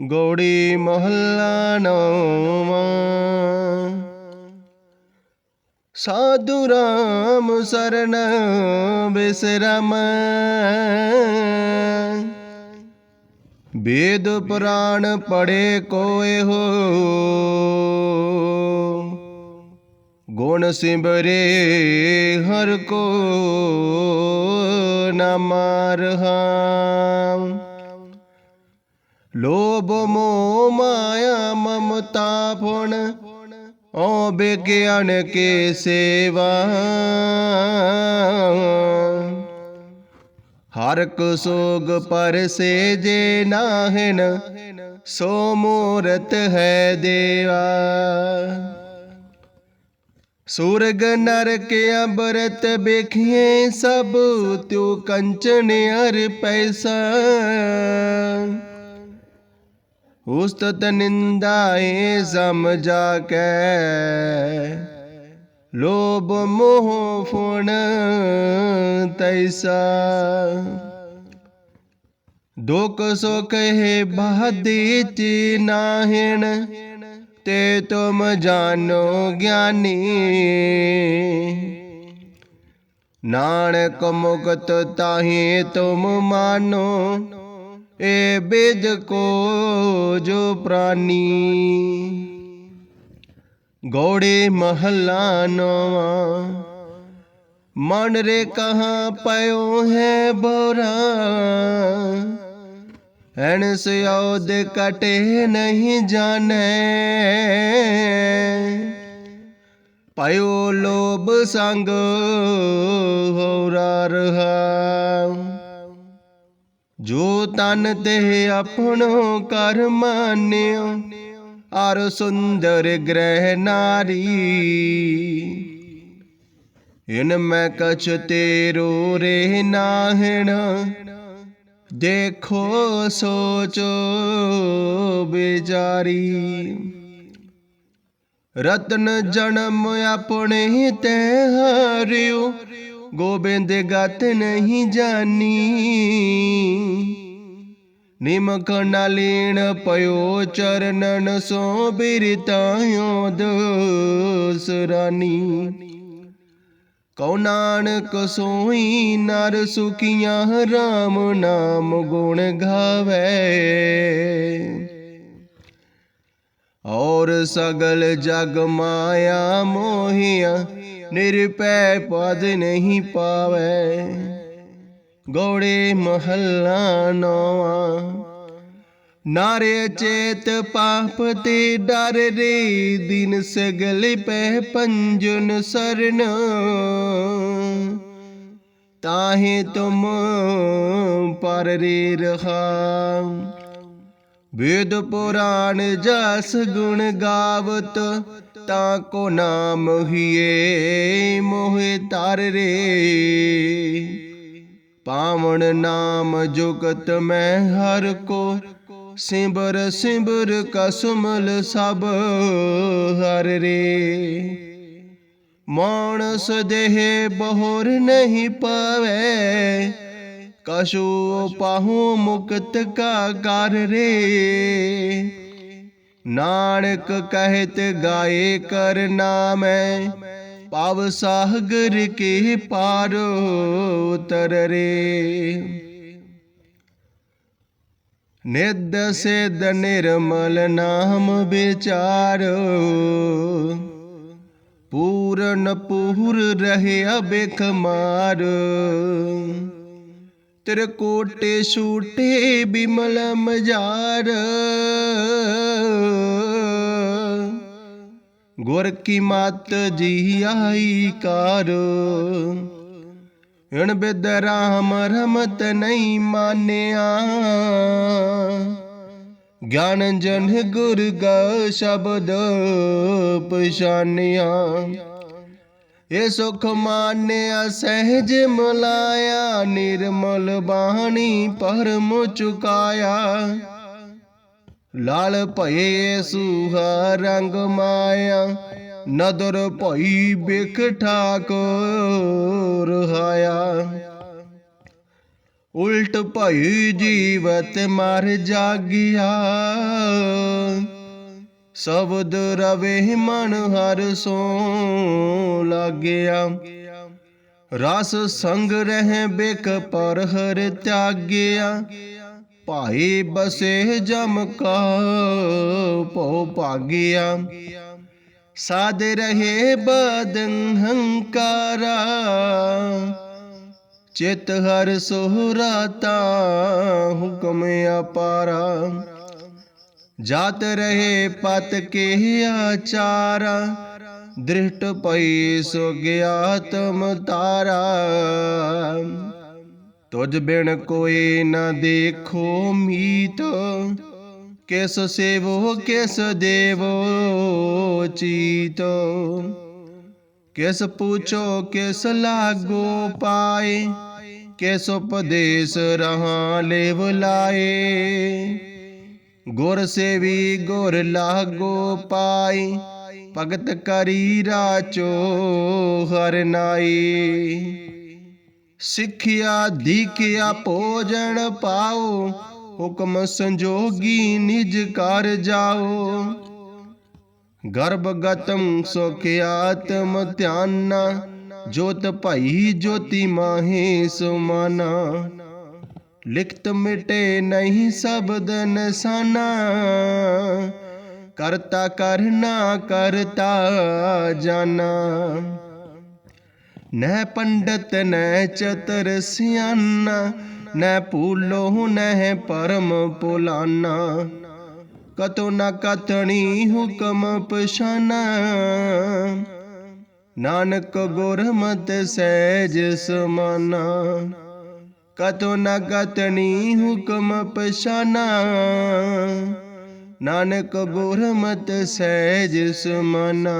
ਗੋੜੀ ਮਹੱਲਾ ਨੌਵਾਂ। ਸਾਧੂ ਰਾਮ ਸਰਨ ਬਿਸਰਮ। ਵੇਦ ਪੁਰਾਣ ਪੜੇ ਕੋਏ ਹੋ। ਗੁਣ ਸਿਮਰੇ ਹਰ ਕੋ ਨਮਰ ਹਾਂ ਲੋਭ ਮੋਹ ਮਾਇਆ ਮਮਤਾ ਪੁਣ ਓ ਬਿਗਿਆਨ ਕੇ ਸੇਵਾ। ਹਰ ਕੋ ਸੋਗ ਪਰਸੇ ਜੇ ਨਾਹਿਨ, ਸੋ ਮੂਰਤ ਹੈ ਦੇਵਾ। ਸੁਰਗ ਨਰਕ ਅੰਬਰਤ ਵੇਖੀਏ, ਸਭ ਤਿਉ ਕੰਚਨ ਅਰ ਪੈਸਾ। ਉਸਤਤ ਨਿੰਦਾਏ ਸਮਝਾ ਕੇ ਲੋਭ ਮੋਹ ਫੁਣ ਤੈਸਾ। ਦੁਖ ਸੁਖ ਹੈ ਬਾਦੀ ਚੀ ਨਾਹਿਣ, ਤੇ ਤੁਮ ਜਾਣੋ ਗਿਆਨੀ। ਨਾਨਕ ਮੁਕਤ ਤਾਹੀ ਤੁਮ ਮਾਨੋ। ਏ ਬਿਜ ਕੋ ਜੋ ਪ੍ਰਾਨੀ। ਗੋੜੇ ਮਹੱਲਾ ਨੋਵਾ। ਮਨ ਰੇ ਕਹਾਂ ਪਇਓ ਹੈ ਬੋਰਾ। ਐਨ ਸਿਉਦ ਕਟੇ ਨਹੀਂ ਜਾਣੈ। ਪਇਓ ਲੋਭ ਸੰਗ ਹੋਰਾ ਰਹਾ। ਜੋ ਤਨ ਤੇ ਆਪਣੋ ਕਰ ਮਾਨਿਓ, ਆਰ ਸੁੰਦਰ ਗ੍ਰਹਿ ਨਾਰੀ। ਇਨ ਮੈਂ ਕਛ ਤੇਰੋ ਰੇ ਨਾਹਿਣ, ਦੇਖੋ, ਸੋਚੋ ਵਿਚਾਰੀ ਰਤਨ ਜਨਮ ਆਪਣੇ ਤੇ ਹਾਰਿਓ, ਗੋਬਿੰਦ ਗਤ ਨਹੀਂ ਜਾਣੀ ਨਿਮਕ ਨਲੀਣ ਪਇਓ ਚਰਨਨ ਸੋ ਬਿਰਤਾਇਓ ਦਸਰਾਨੀ। ਕਉ ਨਾਨਕ ਸੋਈ ਨਰ ਸੁਖੀਆਂ RAM ਨਾਮ ਗੁਣ ਗਾਵੇ। ਔਰ ਸਗਲ ਜਗ ਮਾਇਆ ਮੋਹਿਆ, ਨਿਰਪੈ ਪਦ ਨਹੀਂ ਪਾਵੇ। ਗੋੜੇ ਮਹੱਲਾ ਨਵਾਂ। ਨਾਰੇ ਚੇਤ ਪਾਪ ਤੇ ਡਰ ਰੇ ਦਿਨ ਸਗਲ ਪੈ ਪੰਜਨ ਸਰਨ। ਤਾਹੇ ਤੁਮ ਪਰ ਰੇ ਰਹਾ। ਵੇਦ ਪੁਰਾਣ ਜਸ ਗੁਣ ਗਾਵਤ, ਤਾ ਕੋ ਨਾਮ ਹੀਏ ਮੋਹਿ ਤਰ ਰੇ। ਪਾਵਣ ਨਾਮ ਜੁਗਤ ਮੈਂ ਹਰ ਕੋ, ਸਿਮਰ ਸਿਮਰ ਕਸਮਲ ਸਭ ਹਰ ਰੇ। ਮਾਨਸ ਦੇਹ ਬਹੁਰ ਨਹੀਂ ਪਾਵੇ ਕਸ਼ੂ ਪਾਹੂ ਮੁਕਤ ਕਾ ਕਰ ਰੇ। ਨਾਨਕ ਕਹਿਤ ਗਾਏ ਕਰ ਨਾਮੈ ਪਵ ਸਾਗਰ ਕੇ ਪਾਰ ਉਤਰ ਰੇ। ਨਿਦ ਸਿਧ ਨਿਰਮਲ ਨਾਮ ਵਿਚਾਰ। ਪੂਰਨ ਪੂਰ ਰਹੇ ਬਿਖ ਮਾਰ। ਤੇਰੇ ਕੋਟੇ ਛੂਟੇ ਬਿਮਲ ਮਜਾਰ। ਗੁਰ ਕੀ ਮਤ ਜੀ ਆਈ ਕਰ। ਹਣ ਬਿਦ ਰਾਮ ਰਮਤ ਨਹੀਂ ਮਾਨਿਆ। ਗਿਆਨ ਜਨ ਗੁਰ ਗਾ ਸ਼ਬਦ ਪਛਾਨਿਆ। ਇਹ ਸੁਖ ਮਾਨਿਆ, ਸਹਿਜ ਮਲਾਇਆ, ਨਿਰਮਲ ਬਾਣੀ ਪਰਮ ਚੁਕਾਇਆ। ਲਾਲ ਭਏ ਸੁਹਾ ਰੰਗ ਮਾਇਆ, ਨਦਰ ਭਈ ਬਿਖ ਠਾਕੁਰ ਹਾਇਆ। ਉਲਟ ਭਈ ਜੀਵਤ ਮਰ ਜਾਗਿਆ। ਸ਼ਬਦ ਰਵੇ ਮਨ ਹਰ ਸੋ ਲਾਗਿਆ। ਰਸ ਸੰਗ ਰਹਿ ਬਿਕ ਪਰ ਹਰ ਤਿਆਗਿਆ। ਭਾਈ ਬਸੇ ਜਮ ਕਾ ਭਉ ਭਾਗਿਆ। ਸਾਧ ਰਹੇ ਬਦਨ ਹੰਕਾਰਾ। ਚਿਤ ਹਰ ਸੋਹਰਾਤਾ ਹੁਕਮ ਅਪਾਰਾ। ਜਾਤ ਰਹੇ ਪਤ ਕੇ ਆਚਾਰਾ। ਦ੍ਰਿਸ਼ਟ ਪਈ ਸੋ ਗਿਆਤਮ ਤਾਰਾ। ਤੁਝ ਬਿਨ ਕੋਈ ਨਾ ਦੇਖੋ ਮੀਤ। ਕਿਸ ਸੇਵੋ, ਕਿਸ ਦੇਵੋ ਚੀਤ। ਕਿਸ ਪੁੱਛੋ, ਕਿਸ ਲਾਗੋ ਪਾਏ। ਕਿਸ ਉਪਦੇਸ਼ ਰਹਾ ਲੇਵ ਲਾਏ। ਗੁਰ ਸੇਵੀ, ਗੁਰ ਲਾਗੋ ਪਾਈ ਭਗਤ ਕਰੀ ਰਾਚੋ ਹਰ ਨਾਈ ਸਿੱਖਿਆ, ਦੀਖਿਆ, ਭੋਜਨ ਪਾਓ, ਹੁਕਮ ਸੰਜੋਗੀ ਨਿਜ ਕਰ ਜਾਓ। ਗਰਭਗਤਮ ਸੁਖ ਆਤਮ ਧਿਆਨਾ, ਜੋਤ ਭਈ ਜੋਤੀ ਮਾਹੇ ਸੁਮਾਨਾ। ਲਿਖਤ ਮਿਟੇ ਨਹੀਂ ਸ਼ਬਦ ਨਸਾਨਾ, ਕਰਤਾ ਕਰਨਾ ਕਰਤਾ ਜਾਣਾ ਨਹਿ ਪੰਡਤ, ਨਹਿ ਚਤਰ ਸਿਆਨਾ, ਨਹਿ ਭੂਲੋ ਨਹਿ ਪਰਮ ਪੁਲਾਨਾ। ਕਤੋ ਨ ਕਤਣੀ ਹੁਕਮ ਪਛਾਨਾ। ਨਾਨਕ ਗੁਰਮਤਿ ਸਹਿਜ ਸਮਾਨਾ। ਕਤੋ ਨ ਕਤਣੀ ਹੁਕਮ ਪਛਾਨਾ। ਨਾਨਕ ਗੁਰਮਤ ਸਹਿਜ ਸਮਾਨਾ।